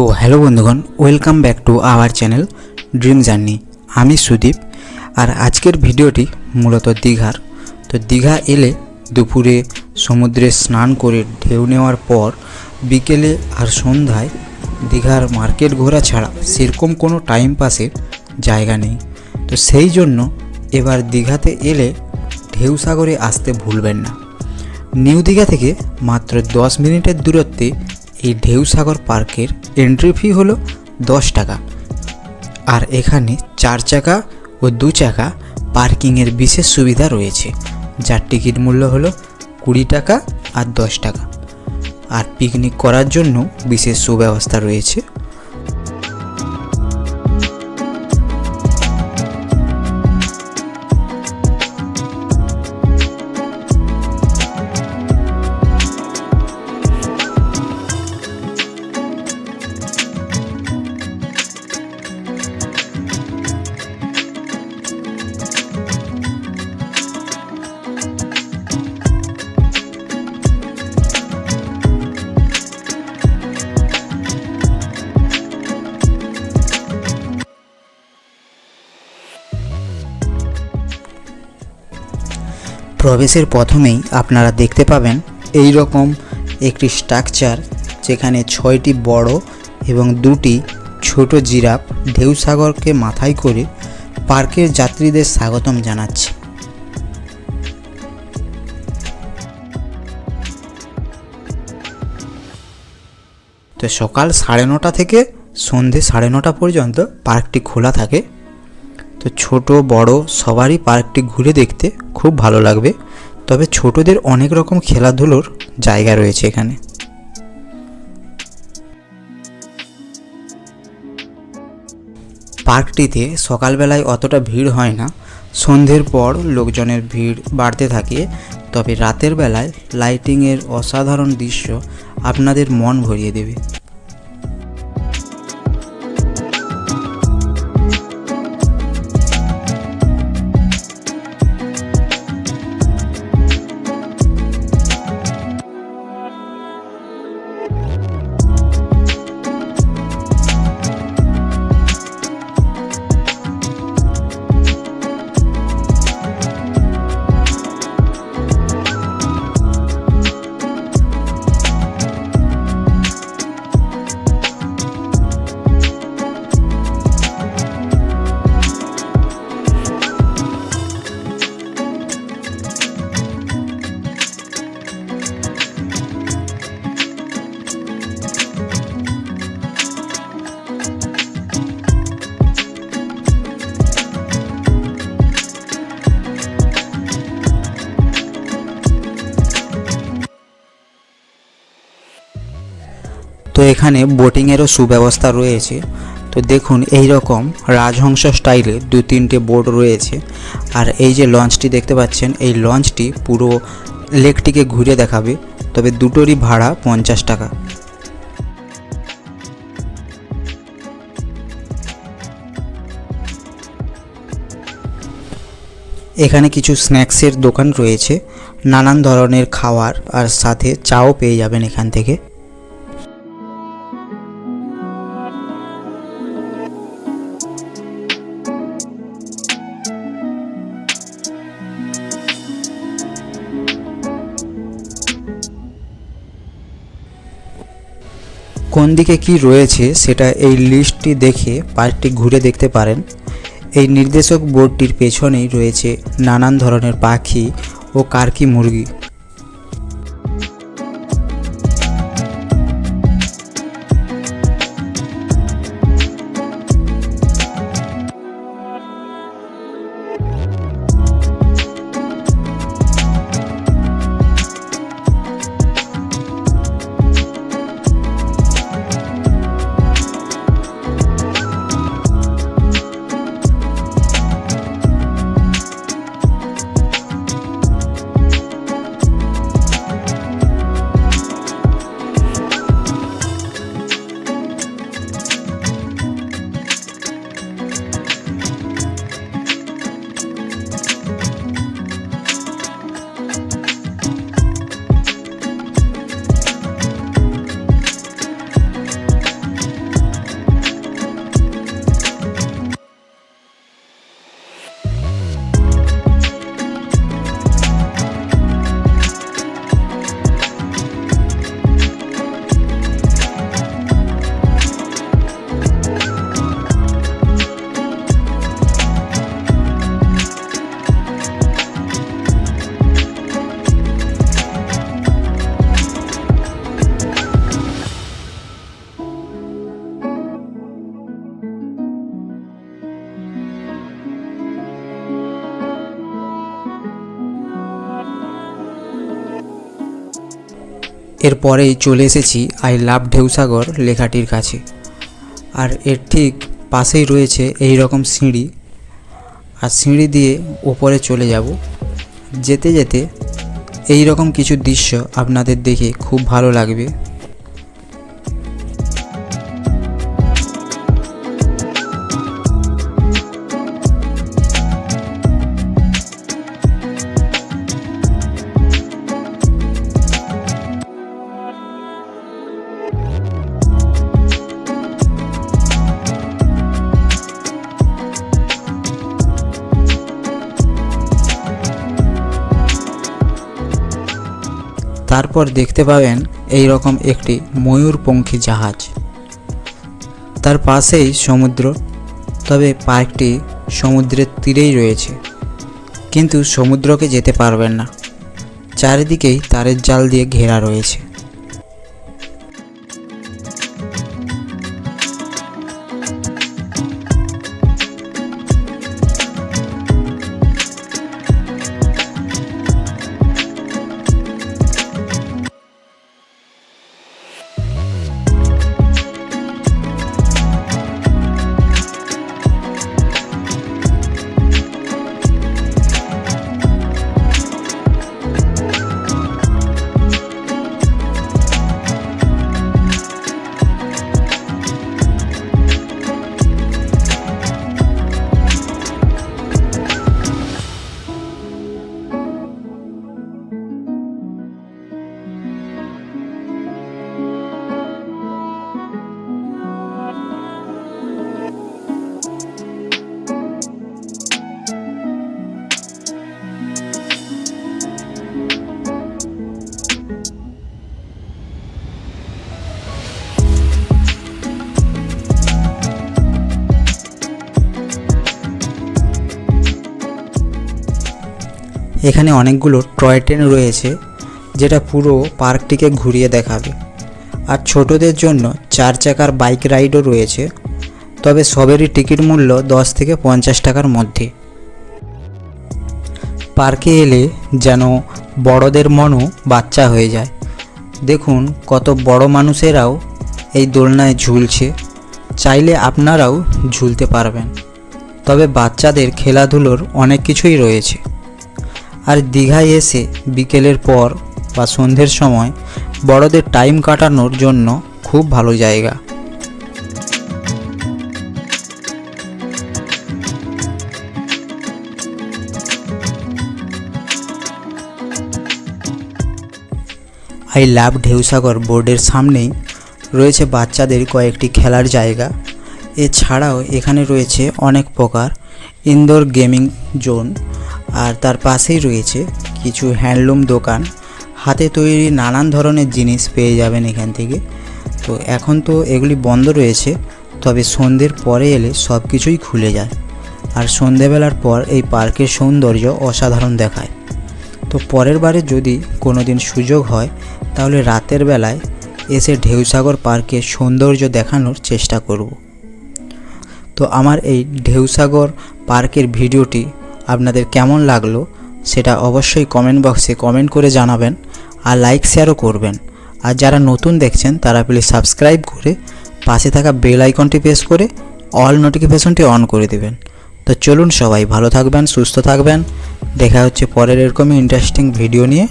তো হ্যালো বন্ধুগণ welcome back to our channel dream journey আমি সুদীপ, আর আজকের ভিডিওটি মূলত দীঘার। তো দীঘা এলে দুপুরে সমুদ্রে স্নান করে ঢেউ নেওয়ার পর বিকেলে আর সন্ধ্যায় দীঘার মার্কেট ঘোরা ছাড়া সেরকম কোনো টাইম পাসের জায়গা নেই। তো সেই জন্য এবার দীঘাতে এলে ঢেউ সাগরে আসতে ভুলবেন না। নিউ দীঘা থেকে মাত্র দশ মিনিটের দূরত্বে এই ঢেউসাগর পার্কের এন্ট্রি ফি হলো দশ টাকা। আর এখানে চার চাকা ও দু চাকা পার্কিংয়ের বিশেষ সুবিধা রয়েছে, যার টিকিট মূল্য হলো কুড়ি টাকা আর দশ টাকা। আর পিকনিক করার জন্য বিশেষ সুব্যবস্থা রয়েছে প্রবেশের প্রথমেই আপনারা দেখতে পাবেন এই রকম একটি স্ট্রাকচার যেখানে ছয়টি বড় এবং দুটি ছোট জিরাফ ঢেউসাগরকে মাথায় করে পার্কের যাত্রীদের স্বাগতম জানাচ্ছে। তো সকাল সাড়ে নটা থেকে সন্ধে সাড়ে নটা পর্যন্ত পার্কটি খোলা থাকে। তো ছোট, বড় সবারই পার্কটি ঘুরে দেখতে খুব ভালো লাগবে। তবে ছোটদের অনেক রকম খেলাধুলোর জায়গা রয়েছে এখানে। পার্কটিতে সকালবেলায় অতটা ভিড় হয় না। সন্ধ্যের পর লোকজনের ভিড় বাড়তে থাকে, তবে রাতের বেলায় লাইটিংয়ের অসাধারণ দৃশ্য আপনাদের মন ভরিয়ে দেবে। এখানে বোটিংয়েরও সুব্যবস্থা রয়েছে। তো দেখুন এই রকম রাজহংস স্টাইলে দু তিনটে বোট রয়েছে। আর এই যে লঞ্চটি দেখতে পাচ্ছেন, এই লঞ্চটি পুরো লেকটিকে ঘুরে দেখাবে। তবে দুটোরই ভাড়া পঞ্চাশ টাকা। এখানে কিছু স্ন্যাক্সের দোকান রয়েছে। নানান ধরনের খাওয়ার আর সাথে চাও পেয়ে যাবেন এখান থেকে। কোন দিকে কি রয়েছে সেটা এই লিস্টটি দেখে পার্কটি ঘুরে দেখতে পারেন। এই নির্দেশক বোর্ডটির পেছনেই রয়েছে নানান ধরনের পাখি ও কার্কি মুরগি। এরপরেই চলে এসেছি আই লাভ ঢেউসাগর লেখাটির কাছে। আর এর ঠিক পাশেই রয়েছে এই রকম সিঁড়ি। আর সিঁড়ি দিয়ে ওপরে চলে যাব। যেতে যেতে এই রকম কিছু দৃশ্য আপনাদের দেখে খুব ভালো লাগবে। তারপর দেখতে পাবেন এই রকম একটি ময়ূরপঙ্খী জাহাজ। তার পাশেই সমুদ্র, তবে পার্কটি সমুদ্রের তীরেই রয়েছে। কিন্তু সমুদ্রকে যেতে পারবেন না। চারিদিকেই তারের জাল দিয়ে ঘেরা রয়েছে। এখানে অনেকগুলো টয় ট্রেন রয়েছে, যেটা পুরো পার্কটিকে ঘুরিয়ে দেখাবে। আর ছোটদের জন্য চার চাকার বাইক রাইডও রয়েছে, তবে সবেরই টিকিট মূল্য দশ থেকে পঞ্চাশ টাকার মধ্যে। পার্কে এলে যেন বড়দের মনও বাচ্চা হয়ে যায়। দেখুন কত বড় মানুষেরাও এই দোলনায় ঝুলছে, চাইলে আপনারাও ঝুলতে পারবেন। তবে বাচ্চাদের খেলাধুলোর অনেক কিছুই রয়েছে। আর দীঘায় এসে বিকেলের পর বা সন্ধ্যের সময় বড়দের টাইম কাটানোর জন্য খুব ভালো জায়গা। আই লাভ ঢেউসাগর বোর্ডের সামনেই রয়েছে বাচ্চাদের কয়েকটি খেলার জায়গা। এছাড়াও এখানে রয়েছে অনেক প্রকার ইনডোর গেমিং জোন আর তার পাশেই রয়েছে কিছু হ্যান্ডলুম দোকান। হাতে তৈরি নানান ধরনের জিনিস পেয়ে যাবেন এখান থেকে। তো এখন তো এগুলি বন্ধ রয়েছে, তবে সন্ধ্যের পরে এলে সব কিছুই খুলে যায়। আর সন্ধেবেলার পর এই পার্কের সৌন্দর্য অসাধারণ দেখায়। তো পরের বারে যদি কোনো দিন সুযোগ হয়, তাহলে রাতের বেলায় এসে ঢেউসাগর পার্কের সৌন্দর্য দেখানোর চেষ্টা করব। তো আমার এই ঢেউসাগর পার্কের ভিডিওটি আপনাদের কেমন লাগল সেটা অবশ্যই কমেন্ট বক্সে কমেন্ট করে জানাবেন আর লাইক শেয়ারও করবেন। আর যারা নতুন দেখছেন, তারা প্লিজ সাবস্ক্রাইব করে পাশে থাকা বেল আইকনটি প্রেস করে অল নোটিফিকেশনটি অন করে দেবেন। তো চলুন সবাই ভালো থাকবেন, সুস্থ থাকবেন। দেখা হচ্ছে পরের এরকমই ইন্টারেস্টিং ভিডিও নিয়ে।